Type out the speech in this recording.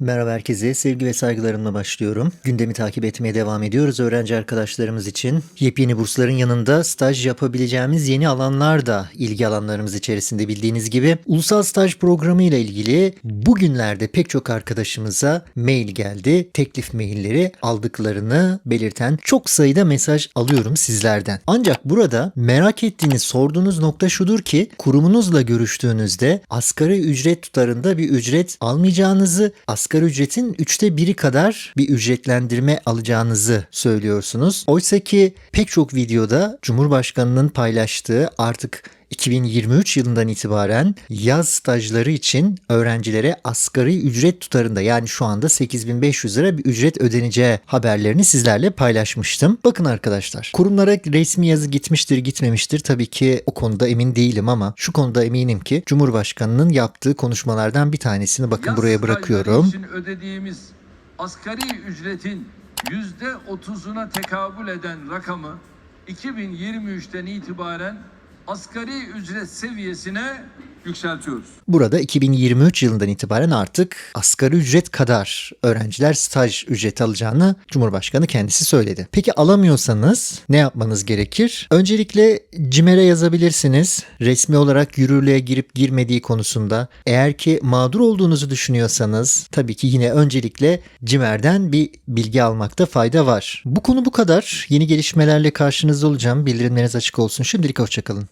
Merhaba herkese. Sevgi ve saygılarımla başlıyorum. Gündemi takip etmeye devam ediyoruz öğrenci arkadaşlarımız için. Yepyeni bursların yanında staj yapabileceğimiz yeni alanlar da ilgi alanlarımız içerisinde bildiğiniz gibi. Ulusal staj programı ile ilgili bugünlerde pek çok arkadaşımıza mail geldi. Teklif mailleri aldıklarını belirten çok sayıda mesaj alıyorum sizlerden. Ancak burada merak ettiğiniz sorduğunuz nokta şudur ki kurumunuzla görüştüğünüzde asgari ücret tutarında bir ücret almayacağınızı, asgari ücretin üçte biri kadar bir ücretlendirme alacağınızı söylüyorsunuz. Oysa ki pek çok videoda Cumhurbaşkanı'nın paylaştığı artık 2023 yılından itibaren yaz stajları için öğrencilere asgari ücret tutarında yani şu anda 8500 lira bir ücret ödeneceği haberlerini sizlerle paylaşmıştım. Bakın arkadaşlar kurumlara resmi yazı gitmiştir gitmemiştir tabii ki o konuda emin değilim ama şu konuda eminim ki Cumhurbaşkanı'nın yaptığı konuşmalardan bir tanesini bakın Yaz buraya bırakıyorum. için ödediğimiz asgari ücretin yüzde otuzuna tekabül eden rakamı 2023'ten itibaren asgari ücret seviyesine yükseltiyoruz. Burada 2023 yılından itibaren artık asgari ücret kadar öğrenciler staj ücreti alacağını Cumhurbaşkanı kendisi söyledi. Peki alamıyorsanız ne yapmanız gerekir? Öncelikle CİMER'e yazabilirsiniz. Resmi olarak yürürlüğe girip girmediği konusunda. Eğer ki mağdur olduğunuzu düşünüyorsanız tabii ki yine öncelikle CİMER'den bir bilgi almakta fayda var. Bu konu bu kadar. Yeni gelişmelerle karşınızda olacağım. Bildirimleriniz açık olsun. Şimdilik hoşçakalın.